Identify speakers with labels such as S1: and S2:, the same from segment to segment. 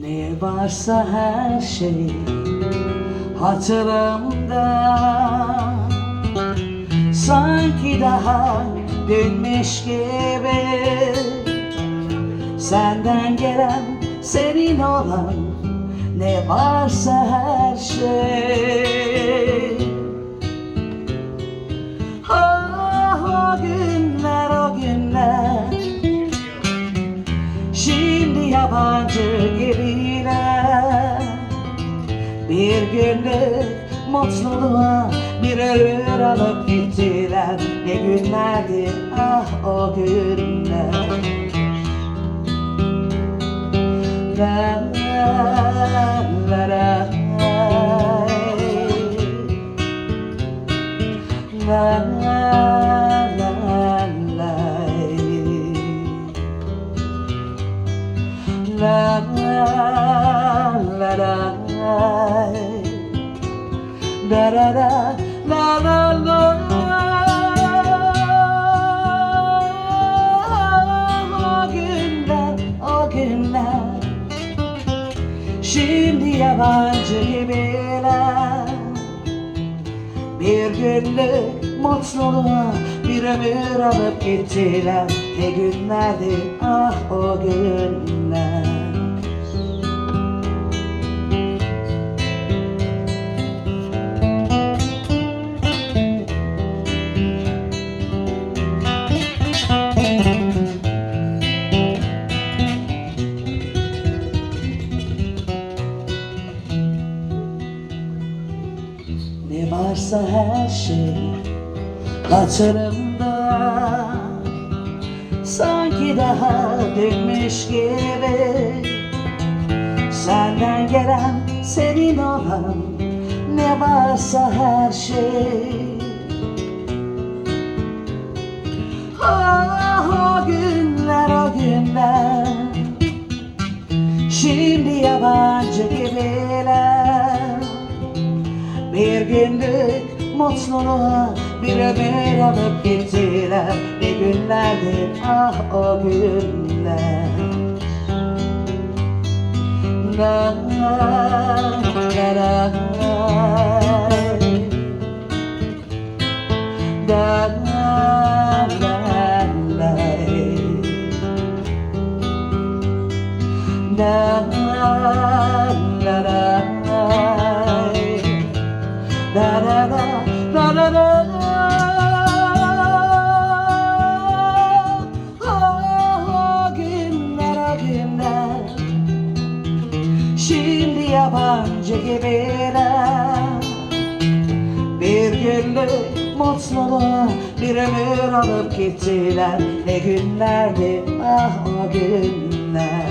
S1: Ne varsa her şey hatırımda. Sanki daha dönmüş gibi. Senden gelen senin olan Ne varsa her şey Bir günlük mutluluğa bir ömür alıp gittiler. Ne günlerdi? Ah o günler. La la la la La la la la La la la Da da da la la la Şimdi yabancı gibiler Bir günlük mutluluğa bir ömür alıp gittiler. Ne günlerdi ah o günler Ne varsa her şey hatırımda. Sanki daha dönmüş gibi Senden gelen senin olan Ne varsa her şey. Ah o günler o günler. Şimdi yabancı gibiler Bir günlük mutluluğa bir ömür alıp gittiler. Ne günlerdi ah o günler. La la la la La la la la La la la yabancı gibiler Bir günlük mutluluğa bir ömür alıp gittiler. Ne günlerdi ah o günler.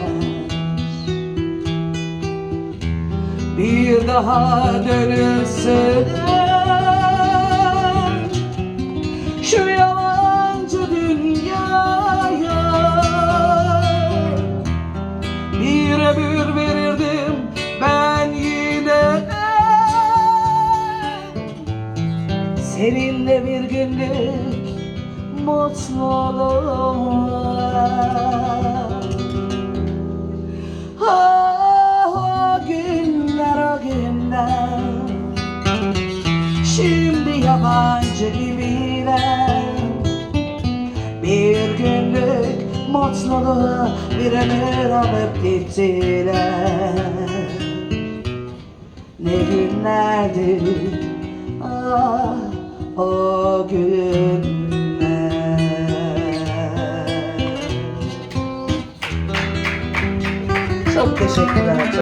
S1: Bir daha dönülsün. Şu yalancı seninle bir günlük mutluluğa Ah o günler o günler. Şimdi yabancı gibiler. Bir günlük mutluluğa bir ömür alıp gittiler. Ne günlerdi ah o günler Çok teşekkürler.